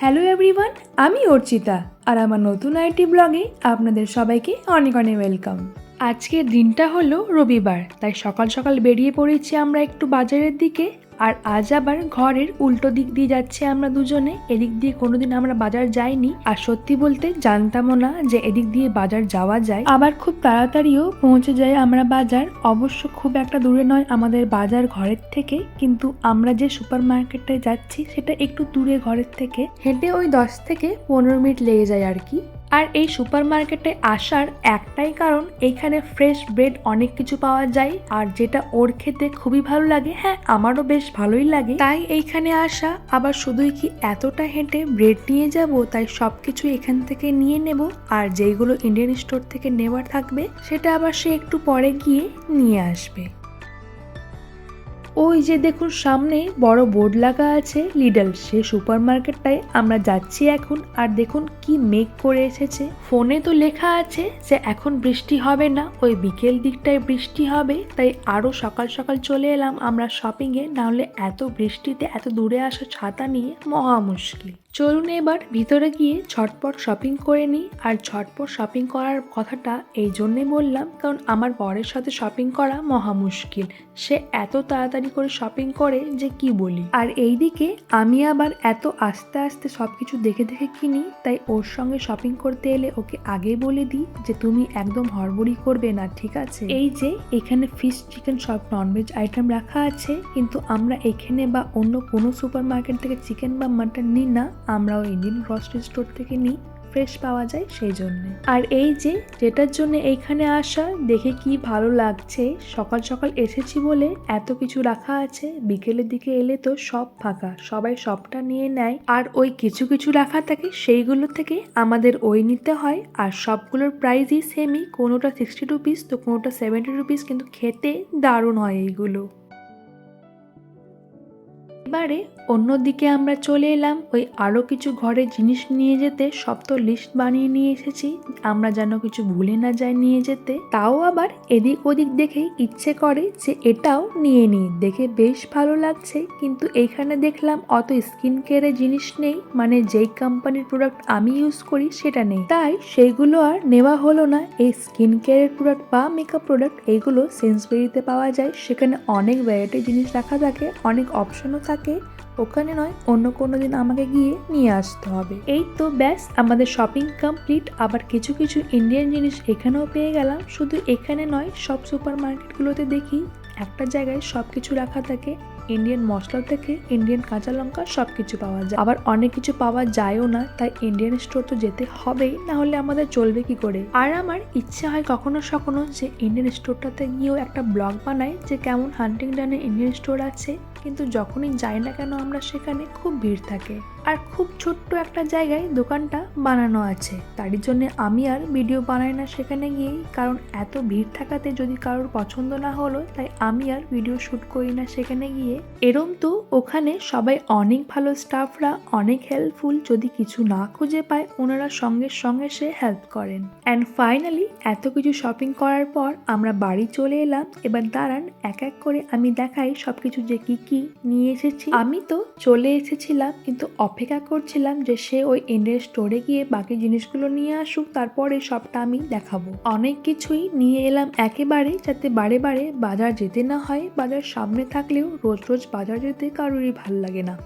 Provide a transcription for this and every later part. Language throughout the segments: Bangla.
হ্যালো এভরিওয়ান আমি অর্চিতা আর আমার নতুন আইটি ব্লগে আপনাদের সবাইকে অনেক অনেক ওয়েলকাম আজকের দিনটা হলো রবিবার, তাই সকাল সকাল বেরিয়ে পড়েছি আমরা একটু বাজারের দিকে, আর আজ আবার ঘরের উল্টো দিক দিয়ে যাচ্ছি আমরা দুজনে। এদিক দিয়ে কোনোদিন আমরা বাজার যাইনি, আর সত্যি বলতে জানতামও না যে এদিক দিয়ে বাজার যাওয়া যায়। আবার খুব তাড়াতাড়িও পৌঁছে যায় আমরা বাজার, অবশ্য খুব একটা দূরে নয় আমাদের বাজার ঘরের থেকে, কিন্তু আমরা যে সুপার মার্কেটটায় যাচ্ছি সেটা একটু দূরে ঘরের থেকে। হেঁটে ওই দশ থেকে পনেরো মিনিট লেগে যায় আর কি। আর এই সুপার মার্কেটে আসার একটাই কারণ এইখানে ফ্রেশ ব্রেড অনেক কিছু পাওয়া যায় আর যেটা ওর খেতে খুবই ভালো লাগে হ্যাঁ আমারও বেশ ভালোই লাগে। তাই এইখানে আসা, আবার শুধুই কি এতটা হেঁটে ব্রেড নিয়ে যাব, তাই সব কিছু এখান থেকে নিয়ে নেব, আর যেইগুলো ইন্ডিয়ান স্টোর থেকে নেওয়ার থাকবে, সেটা আবার সে একটু পরে গিয়ে নিয়ে আসবে। ওই যে দেখুন, সামনে বড় বোর্ড লাগা আছে লিডল সে সুপার মার্কেটটায় আমরা যাচ্ছি এখন, আর দেখুন কি মেঘ করে এসেছে। ফোনে তো লেখা আছে যে এখন বৃষ্টি হবে না, ওই বিকেল দিকটায় বৃষ্টি হবে, তাই আরও সকাল সকাল চলে এলাম। আমরা শপিং এ নাহলে এত বৃষ্টিতে এত দূরে আসা ছাতা নিয়ে মহা মুশকিল। চলুন এবার ভিতরে গিয়ে ঝটপট শপিং করে নিই। আর ঝটপট শপিং করার কথাটা এই জন্যে বললাম, কারণ আমার বরের সাথে শপিং করা মহা মুশকিল। সে এত তাড়াতাড়ি করে শপিং করে যে কি বলি? আর এইদিকে আমি আবার এত আস্তে আস্তে সব কিছু দেখে দেখে কিনি, তাই ওর সঙ্গে শপিং করতে এলে ওকে আগেই বলে দিই যে তুমি একদম হড়বড়ি করবে না, ঠিক আছে? এই যে এখানে ফিশ চিকেন সব ননভেজ আইটেম রাখা আছে, কিন্তু আমরা এখানে বা অন্য কোনো সুপার মার্কেট থেকে চিকেন বা মাটন নিই না। আমরাও ইন্ডিয়ান গ্রসারি স্টোর থেকে নিই ফ্রেশ পাওয়া যায় সেই জন্য। আর এই যে, যেটার জন্য এইখানে আসা, দেখে কি ভালো লাগছে, সকাল সকাল এসেছি বলে এত কিছু রাখা আছে, বিকেলের দিকে এলে তো সব ফাঁকা, সবাই সবটা নিয়ে নেয়। আর ওই কিছু কিছু রাখা থাকে, সেইগুলো থেকে আমাদের ওই নিতে হয়, আর সবগুলোর প্রাইসই সেমই কোনোটা সিক্সটি রুপিস তো কোনোটা সেভেন্টি রুপিস কিন্তু খেতে দারুণ হয় এইগুলো। এবারে অন্যদিকে আমরা চলে এলাম ওই আরও কিছু ঘরে জিনিস নিয়ে যেতে। সব তো লিস্ট বানিয়ে নিয়ে এসেছি। আমরা যেন কিছু ভুলে না যাই নিয়ে যেতে। তাও আবার এদিক ওদিক দেখেই ইচ্ছে করে যে এটাও নিয়ে নিই। দেখে বেশ ভালো লাগছে। কিন্তু এইখানে দেখলাম অত স্কিন কেয়ারের জিনিস নেই। মানে যেই কোম্পানির প্রোডাক্ট আমি ইউজ করি সেটা নেই। তাই সেইগুলো আর নেওয়া হলো না। এই স্কিন কেয়ারের প্রোডাক্ট বা মেকআপ প্রোডাক্ট এইগুলো সেন্সবেরিতে পাওয়া যায়। সেখানে অনেক ভ্যারাইটি জিনিস রাখা থাকে। অনেক অপশনও থাকে। ওখানে নয়, অন্য কোনো দিন আমাকে গিয়ে নিয়ে আসতে হবে। এই তো ব্যাস, আমাদের শপিং কমপ্লিট আবার কিছু কিছু ইন্ডিয়ান জিনিস এখানেও পেয়ে গেলাম। শুধু এখানে নয়, সব সুপার মার্কেটগুলোতে দেখি একটা জায়গায় সব কিছু রাখা থাকে। ইন্ডিয়ান মশলা থেকে ইন্ডিয়ান কাঁচা লঙ্কা সব কিছু পাওয়া যায়। আবার অনেক কিছু পাওয়া যায়ও না, তাই ইন্ডিয়ান স্টোর তো যেতে হবেই, না হলে আমাদের চলবে কি করে? আর আমার ইচ্ছে হয় কখনো সখনো যে ইন্ডিয়ান স্টোরটাতে গিয়েও একটা ব্লগ বানাই, যে কেমন হান্টিং ডানে ইন্ডিয়ান স্টোর আছে। কিন্তু যখনই যাই না কেন আমরা সেখানে খুব ভিড় থাকে। আর খুব ছোট্ট একটা জায়গায় দোকানটা বানানো আছে। তারই জন্য আমি আর ভিডিও বানাই না সেখানে গিয়েই। কারণ এত ভিড় থাকাতে যদি কারোর পছন্দ না হলো, তাই আমি আর ভিডিও শ্যুট করি না সেখানে গিয়ে। এরম তো ওখানে সবাই অনেক ভালো স্টাফরা, অনেক হেল্পফুল যদি কিছু না খুঁজে পায়, ওনারা সঙ্গে সঙ্গে সে হেল্প করেন। অ্যান্ড ফাইনালি এত কিছু শপিং করার পর আমরা বাড়ি চলে এলাম। এবার দাঁড়ান, এক এক করে আমি দেখাই সব কিছু যে কি কি নিয়ে এসেছি? আমি তো চলে এসেছিলাম, কিন্তু অপেক্ষা করছিলাম যে সে ওই এন্ডের স্টোরে গিয়ে বাকি জিনিসগুলো নিয়ে আসুক, তারপরে সবটা আমি দেখাবো। অনেক কিছুই নিয়ে এলাম একেবারে যাতে বারে বারে বাজার যেতে না হয়, বাজার সামনে থাকলেও রোজ রোজ বাজার যেতে কারোরই ভালো লাগে না।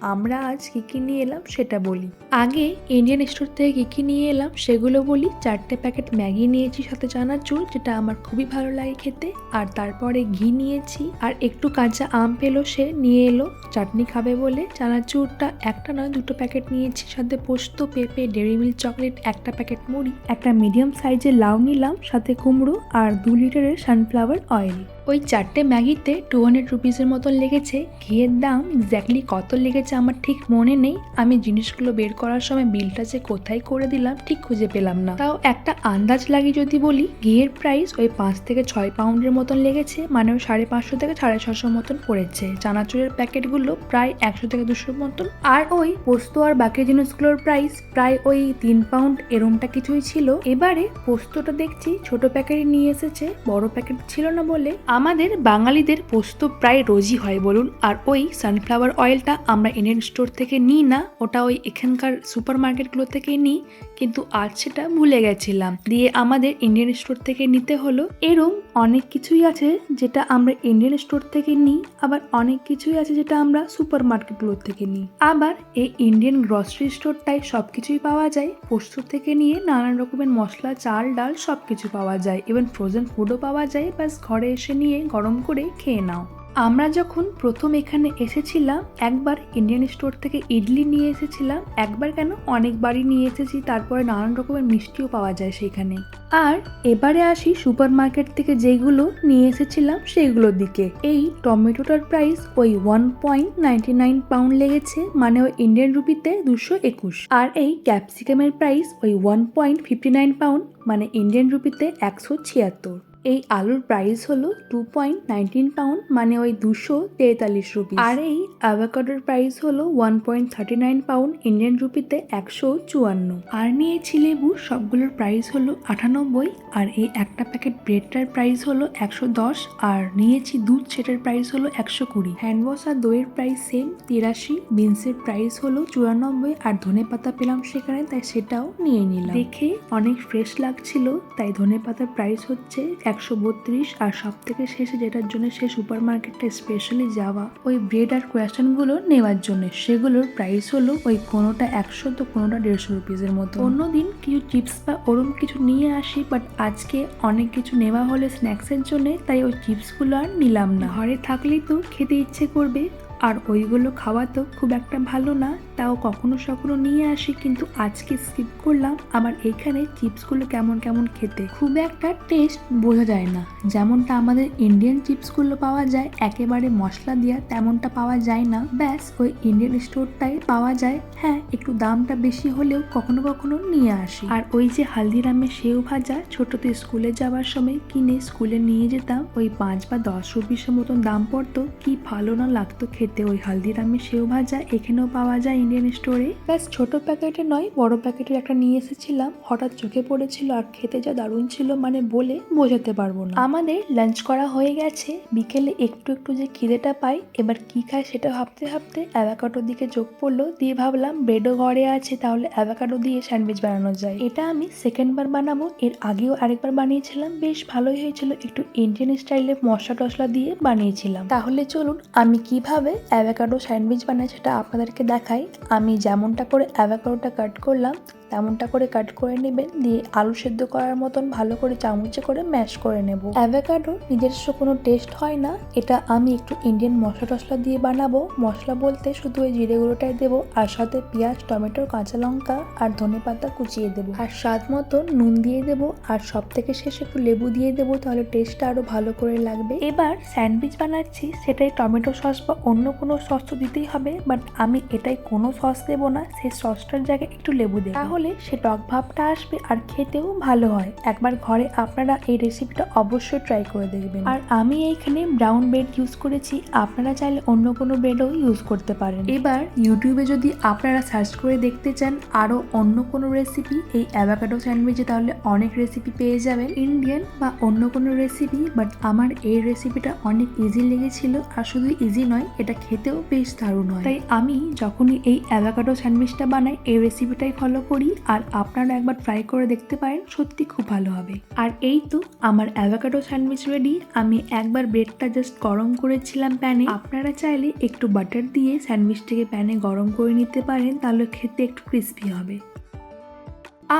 আমরা আজ কী কী নিয়ে এলাম সেটা বলি। আগে ইন্ডিয়ান স্টোর থেকে কী কী নিয়ে এলাম সেগুলো বলি। চারটে প্যাকেট ম্যাগি নিয়েছি সাথে চানাচুর যেটা আমার খুবই ভালো লাগে খেতে। আর তারপরে ঘি নিয়েছি, আর একটু কাঁচা আম পেল সে, নিয়ে এলো। চাটনি খাবে বলে চানাচুরটা একটা নয়, দুটো প্যাকেট নিয়েছি সাথে পোস্ত, পেঁপে ডেরি মিল্ক চকলেট একটা প্যাকেট মুড়ি, একটা মিডিয়াম সাইজের লাউ নিলাম, সাথে কুমড়ো আর দু লিটারের সানফ্লাওয়ার অয়েল ওই চারটে ম্যাগিতে টু হান্ড্রেড রুপিসের মতন লেগেছে। ঘিয়ের দাম এক্স্যাক্টলি কত লেগেছে আমার ঠিক মনে নেই। আমি জিনিসগুলো বের করার সময় বিলটা যে কোথায় করে দিলাম ঠিক খুঁজে পেলাম না। তাও একটা আন্দাজ লাগে যদি বলি, ঘিয়ের প্রাইস ওই পাঁচ থেকে ছয় পাউন্ডের মতন লেগেছে মানে ওই সাড়ে পাঁচশো থেকে সাড়ে ছশো মতন পড়েছে। চানাচুরের প্যাকেটগুলো প্রায় একশো থেকে দুশোর মতন। আর ওই পোস্ত আর বাকি জিনিসগুলোর প্রাইস প্রায় ওই তিন পাউন্ড এরমটা কিছুই ছিল। এবারে পোস্তটা দেখছি ছোট প্যাকেটে নিয়ে এসেছে, বড় প্যাকেট ছিল না বলে আমাদের বাঙালিদের পোস্ত প্রায় রোজই হয় বলুন, আর ওই সানফ্লাওয়ার অয়েলটা আমরা ইন্ডিয়ান স্টোর থেকে নিই না, ওটা ওই এখানকার সুপার মার্কেটগুলো থেকে নিই, কিন্তু আজ সেটা ভুলে গেছিলাম। দিয়ে আমাদের ইন্ডিয়ান স্টোর থেকে নিতে হলো, এরম অনেক কিছুই আছে যেটা আমরা ইন্ডিয়ান স্টোর থেকে নিই, আবার অনেক কিছুই আছে যেটা আমরা সুপার মার্কেটগুলোর থেকে নিই। আবার এই ইন্ডিয়ান গ্রসারি স্টোরটায় সব কিছুই পাওয়া যায়, পোস্ত থেকে নিয়ে নানান রকমের মশলা, চাল, ডাল সব কিছু পাওয়া যায়। ইভেন ফ্রোজেন ফুডও পাওয়া যায়, ব্যাস ঘরে এসে নিয়ে গরম করে খেয়ে নাও। আমরা যখন প্রথম এখানে এসেছিলাম, একবার ইন্ডিয়ান স্টোর থেকে ইডলি নিয়ে এসেছিলাম, একবার কেন অনেকবারই নিয়ে এসেছি, তারপরে নানান রকমের মিষ্টিও পাওয়া যায় সেখানে। আর এবারে আসি সুপার মার্কেট থেকে যেগুলো নিয়ে এসেছিলাম সেইগুলোর দিকে। এই টমেটোটার প্রাইস ওই one point ninety nine pound লেগেছে মানে ওই ইন্ডিয়ান রুপিতে দুশো একুশ। আর এই ক্যাপসিকামের প্রাইস ওই one point fifty nine pound মানে ইন্ডিয়ান রুপিতে একশো ছিয়াত্তর। এই আলুর প্রাইস হলো টু পয়েন্ট নাইনটিন পাউন্ড মানে ওই দুশো তেতাল্লিশ রুপি আর এই অ্যাভোকাডোর প্রাইস হলো one point thirty nine pound Indian রুপিতে একশো চুয়ান্ন। আর নিয়েছি লেবু, সবগুলোর প্রাইস হলো আটানব্বই, আর এই একটা প্যাকেট ব্রেডটার প্রাইস হলো একশো দশ, আর নিয়েছি দুধ সেটার প্রাইস হলো একশো কুড়ি। হ্যান্ডওয়াশ আর দইয়ের প্রাইস সেম তিরাশি, বিনসের প্রাইস হলো চুরানব্বই আর ধনে পাতা পেলাম সেখানে, তাই সেটাও নিয়ে নিলাম। দেখে অনেক ফ্রেশ লাগছিল, তাই ধনে পাতার প্রাইস হচ্ছে একশো বত্রিশ আর সব থেকে শেষে যেটার জন্য সে সুপার মার্কেটটা স্পেশালি যাওয়া, ওই ব্রেড আর কোয়েশনগুলো নেওয়ার জন্য। সেগুলোর প্রাইস হলো ওই কোনোটা একশো তো কোনোটা দেড়শো রুপিসের মতো। অন্যদিন কিছু চিপস বা ওরম কিছু নিয়ে আসি বাট আজকে অনেক কিছু নেওয়া হলে স্ন্যাক্সের জন্য, তাই ওই চিপসগুলো আর নিলাম না। ঘরে থাকলেই তো খেতে ইচ্ছে করবে। আর ওইগুলো খাওয়া তো খুব একটা ভালো না, তাও কখনো সখনো নিয়ে আসি, কিন্তু আজকে স্কিপ করলাম। আমার এইখানে চিপসগুলো কেমন কেমন খেতে। খুব একটা টেস্ট বোঝা যায় না। যেমনটা আমাদের ইন্ডিয়ান চিপসগুলো পাওয়া যায়, একেবারে মশলা দেওয়া তেমনটা পাওয়া যায় না। ব্যাস, ওই ইন্ডিয়ান স্টোরটাই পাওয়া যায়। হ্যাঁ একটু দামটা বেশি হলেও কখনো কখনো নিয়ে আসি। আর ওই যে হালদিরামের সেও ভাজা, ছোটতে স্কুলে যাওয়ার সময় কিনে স্কুলে নিয়ে যেতাম, ওই পাঁচ বা দশ রুপিসের মতন দাম পড়তো। কি ভালো না লাগতো খেতে। ওই হালদিরামের সেও ভাজা, এখানেও পাওয়া যায় ইন্ডিয়ান স্টোরে ব্যাস, ছোট প্যাকেটে নয়, বড় প্যাকেটের একটা নিয়ে এসেছিলাম। হঠাৎ চোখে পড়েছিল আর খেতে যা দারুণ ছিল মানে বলে বোঝাতে পারব না। আমাদের লাঞ্চ করা হয়ে গেছে। বিকেলে একটু একটু যে খিদেটা পাই, এবার কি খায় সেটা ভাবতে ভাবতে অ্যাভাকাডোর দিকে চোখ পড়ল। দিয়ে ভাবলাম ব্রেডও ঘরে আছে, তাহলে অ্যাভাকাডো দিয়ে স্যান্ডউইচ বানানো যায়। এটা আমি সেকেন্ডবার বানাবো। এর আগেও আরেকবার বানিয়েছিলাম। বেশ ভালোই হয়েছিল। একটু ইন্ডিয়ান স্টাইলে মশলা টশলা দিয়ে বানিয়েছিলাম। তাহলে চলুন, আমি কীভাবে অ্যাভাকাডো স্যান্ডউইচ বানাই সেটা আপনাদেরকে দেখাই। আমি যেমনটা করে অ্যাভাকাডোটা কাট করলাম তেমনটা করে কাট করে নেবেন, দিয়ে আলু সেদ্ধ করার মতন ভালো করে চামচে করে ম্যাশ করে নেব। অ্যাভোকাডো নিজস্ব কোনো টেস্ট হয় না, এটা আমি একটু ইন্ডিয়ান মশলা টশলা দিয়ে বানাবো। মশলা বলতে শুধু ওই জিরে গুঁড়োটাই দেবো, আর সাথে পেঁয়াজ, টমেটো, কাঁচা লঙ্কা, আর ধনে পাতা কুচিয়ে দেবো। আর স্বাদ মতো নুন দিয়ে দেবো, আর সব থেকে শেষে একটু লেবু দিয়ে দেবো, তাহলে টেস্টটা আরও ভালো করে লাগবে। এবার স্যান্ডউইচ বানাচ্ছি, সেটাই টমেটো সস বা অন্য কোনো সস তো দিতেই হবে বাট আমি এটাই কোনো সস দেবো না, সেই সসটার জায়গায় একটু লেবু দেবো। তাহলে সে টক ভাবটা আসবে আর খেতেও ভালো হয়। একবার ঘরে আপনারা এই রেসিপিটা অবশ্যই ট্রাই করে দেখবেন। আর আমি এইখানে ব্রাউন ব্রেড ইউজ করেছি, আপনারা চাইলে অন্য কোনো ব্রেডও ইউজ করতে পারেন। এবার ইউটিউবে যদি আপনারা সার্চ করে দেখতে চান আরও অন্য কোনো রেসিপি এই অ্যাভাকাডো স্যান্ডউইচে তাহলে অনেক রেসিপি পেয়ে যাবেন। ইন্ডিয়ান বা অন্য কোনো রেসিপি বাট আমার এই রেসিপিটা অনেক ইজি লেগেছিল আর শুধু ইজি নয়, এটা খেতেও বেশ দারুণ হয়। তাই আমি যখনই এই অ্যাভাকাডো স্যান্ডউইচটা বানাই, এই রেসিপিটাই ফলো করি আর আপনারা একবার ট্রাই করে দেখতে পারেন, সত্যি খুব ভালো হবে। আর এই তো আমার অ্যাভোকাডো স্যান্ডউইচ রেডি আমি একবার ব্রেডটা জাস্ট গরম করেছিলাম প্যানে আপনারা চাইলে একটু বাটার দিয়ে স্যান্ডউইচটাকে প্যানে গরম করে নিতে পারেন, তাহলে খেতে একটু ক্রিস্পি হবে।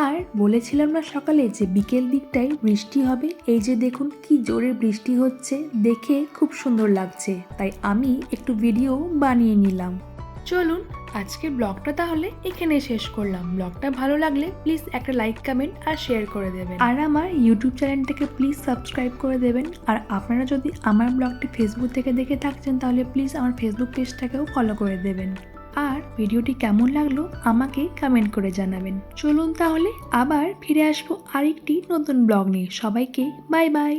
আর বলেছিলাম না সকালে যে বিকেল দিকটায় বৃষ্টি হবে? এই যে দেখুন কি জোরে বৃষ্টি হচ্ছে, দেখে খুব সুন্দর লাগছে। তাই আমি একটু ভিডিও বানিয়ে নিলাম। চলুন আজকের ব্লগটা তাহলে এখানে শেষ করলাম। ব্লগটা ভালো লাগলে প্লিজ একটা লাইক, কমেন্ট আর শেয়ার করে দেবেন। আর আমার ইউটিউব চ্যানেলটাকে প্লিজ সাবস্ক্রাইব করে দেবেন। আর আপনারা যদি আমার ব্লগটি ফেসবুক থেকে দেখে থাকছেন, তাহলে প্লিজ আমার ফেসবুক পেজটাকেও ফলো করে দেবেন। আর ভিডিওটি কেমন লাগল আমাকে কমেন্ট করে জানাবেন। চলুন তাহলে আবার ফিরে আসব আরেকটি নতুন ব্লগ নিয়ে। সবাইকে বাই বাই